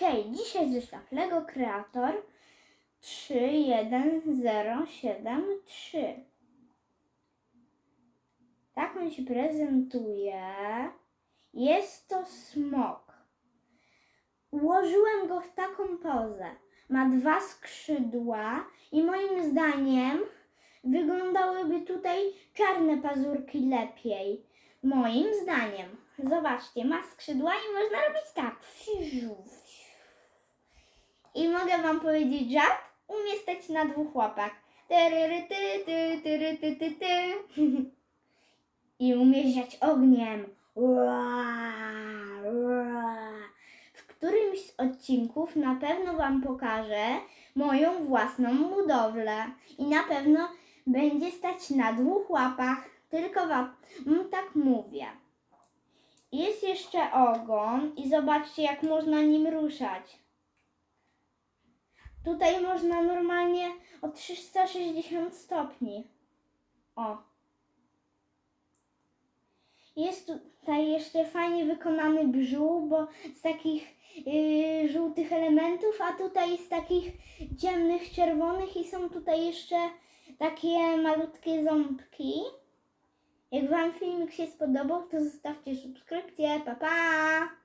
Okej, dzisiaj zestaw Lego Creator 31073. Tak on się prezentuje. Jest to smok. Ułożyłem go w taką pozę. Ma dwa skrzydła i moim zdaniem wyglądałyby tutaj czarne pazurki lepiej. Moim zdaniem. Zobaczcie, ma skrzydła i można robić tak. Mogę wam powiedzieć żart? Umie stać na dwóch łapach. Ty, ty, ty, ty, ty. I umie ziać ogniem. W którymś z odcinków na pewno wam pokażę moją własną budowlę. I na pewno będzie stać na dwóch łapach. Tylko wam tak mówię. Jest jeszcze ogon i zobaczcie jak można nim ruszać. Tutaj można normalnie o 360 stopni. O. Jest tutaj jeszcze fajnie wykonany brzuch, bo z takich yy, żółtych elementów, a tutaj z takich ciemnych, czerwonych i są tutaj jeszcze takie malutkie ząbki. Jak Wam filmik się spodobał, to zostawcie subskrypcję. Pa, pa!